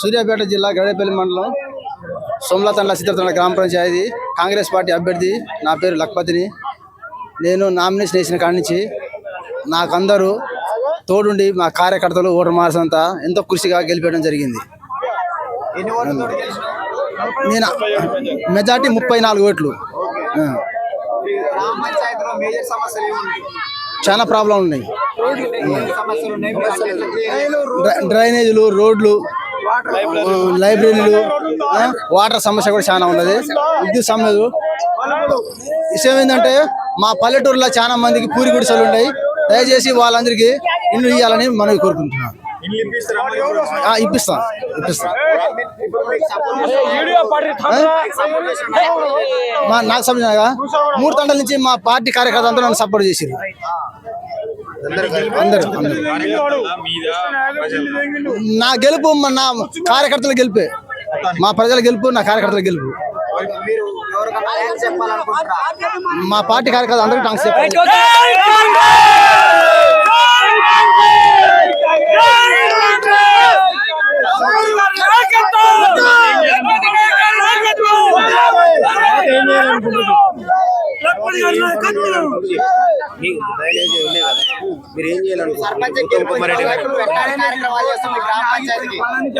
సూర్యాపేట జిల్లా గడేపల్లి మండలం సోమలతండ సిద్ధతండ గ్రామ పంచాయతీ. కాంగ్రెస్ పార్టీ అభ్యర్థి నా పేరు లక్పతిని. నేను నామినేషన్ వేసిన కాడి నుంచి నాకందరూ తోడుండి మా కార్యకర్తలు ఓటర్ మార్సంతా ఎంతో కృషిగా గెలిపేయడం జరిగింది. నేను మెజార్టీ ముప్పై నాలుగు ఓట్లు. చాలా ప్రాబ్లం ఉన్నాయి. డ్రైనేజీలు రోడ్లు లైబ్రరీలు వాటర్ సమస్య కూడా చాలా ఉన్నది. విద్యుత్ సమస్యలు. విషయం ఏంటంటే మా పల్లెటూరులో చాలా మందికి పూరి గుడిసెలు ఉన్నాయి. దయచేసి వాళ్ళందరికీ ఇల్లు ఇవ్వాలని మనం కోరుకుంటున్నాం ఆ, ఇప్పిస్తాం ఇప్పిస్తాం. మా నాకు సంబంధించిన మూడు తండల నుంచి మా పార్టీ కార్యకర్త అంతా నన్ను సపోర్ట్ చేసింది నా గెలుపు మా- నా కార్యకర్తల గెలుపే మా ప్రజల గెలుపు నా కార్యకర్తల గెలుపు మీరు ఎవరికైనా థాంక్స్ చెప్పాలనుకుంటున్నారా మా పార్టీ కార్యకర్తలు అందరూ థ్యాంక్స్ చెప్పాలి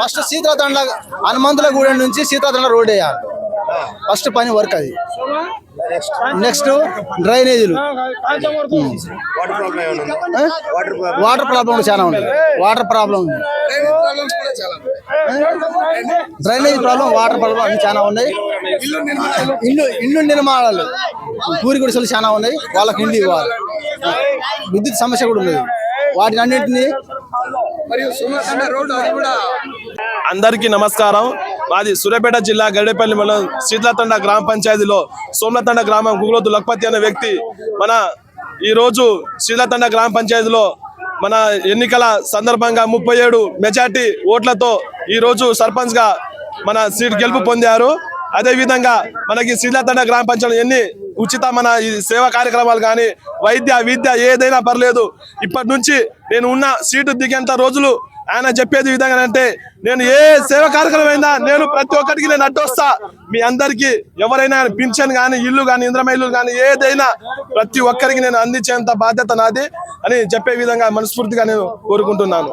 ఫస్ట్ సీతాతండ్ల హనుమంతుల గూడెం నుంచి సీతాతండ్ల రోడ్ వేయాలి. ఫస్ట్ పని వర్క్ అది. నెక్స్ట్. డ్రైనేజీలు. వాటర్ ప్రాబ్లం చాలా ఉంది. వాటర్ ప్రాబ్లం ఉంది డ్రైనేజ్ ప్రాబ్లం వాటర్ ప్రాబ్లం అన్ని చాలా ఉన్నాయి. ఇల్లు ఇల్లు నిర్మాణాలు. పూరి గుడిసెలు చాలా ఉన్నాయి. వాళ్ళకి ఇల్లు ఇవ్వాలి. విద్యుత్ సమస్య కూడా ఉన్నది. వాటిని అన్నింటినీ అందరికీ నమస్కారం. మాది సూర్యాపేట జిల్లా గడేపల్లి మండలం శీతలతండ గ్రామ పంచాయతీలో సోమలతండ గ్రామం గుగులోతు లక్పతి అనే వ్యక్తి మన ఈరోజు శీతలతండ గ్రామ పంచాయతీలో మన ఎన్నికల సందర్భంగా ముప్పై ఏడు మెజార్టీ ఓట్లతో ఈరోజు సర్పంచ్గా మన సీట్ గెలుపు పొందారు. అదే విధంగా మనకి శీతలతండ గ్రామ పంచాయతీ ఎన్ని ఉచిత మన ఈ సేవా కార్యక్రమాలు కానీ వైద్య విద్య ఏదైనా పర్లేదు. ఇప్పటి నుంచి నేను ఉన్న సీటు దిగేంత రోజులు ఆయన చెప్పేది విధంగా అంటే నేను ఏ సేవ కార్యక్రమం అయినా నేను ప్రతి ఒక్కరికి నేను అడ్డొస్తా. మీ అందరికి ఎవరైనా పింఛన్ కానీ ఇల్లు కానీ ఇంద్రమ ఇల్లు కానీ ఏదైనా ప్రతి ఒక్కరికి నేను అందించేంత బాధ్యత నాది అని చెప్పే విధంగా మనస్ఫూర్తిగా నేను కోరుకుంటున్నాను.